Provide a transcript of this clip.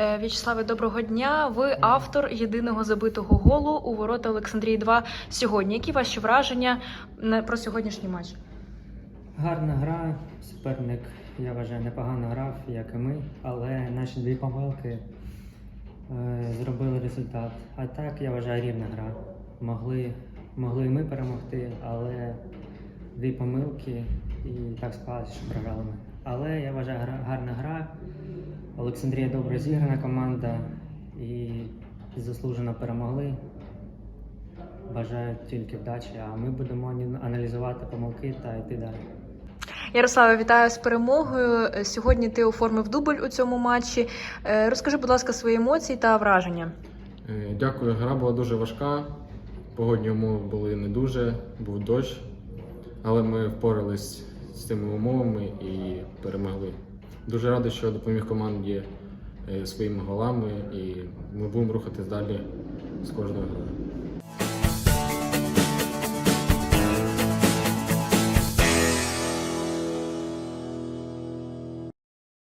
Е, В'ячеславе, доброго дня. Ви автор єдиного забитого голу у ворота Олександрії 2 сьогодні. Які ваші враження про сьогоднішній матч? Гарна гра, суперник, я вважаю, непогано грав, як і ми, але наші дві помилки е, зробили результат. А так, я вважаю, рівна гра. Могли, могли і ми перемогти, але дві помилки і так склалося, що програли ми. Але я вважаю, гра, гарна гра. Олександрія добре зіграна команда і заслужено перемогли. Бажаю тільки вдачі, а ми будемо аналізувати помилки та йти далі. Ярославе, вітаю з перемогою. Сьогодні ти оформив дубль у цьому матчі. Е, Розкажи, будь ласка, свої емоції та враження. Е, Дякую, гра була дуже важка. Погодні умови були не дуже, був дощ, але ми впорались з цими умовами і перемогли. Дуже радий, що допоміг команді е, своїми голами, і ми будемо рухатись далі з кожною грою.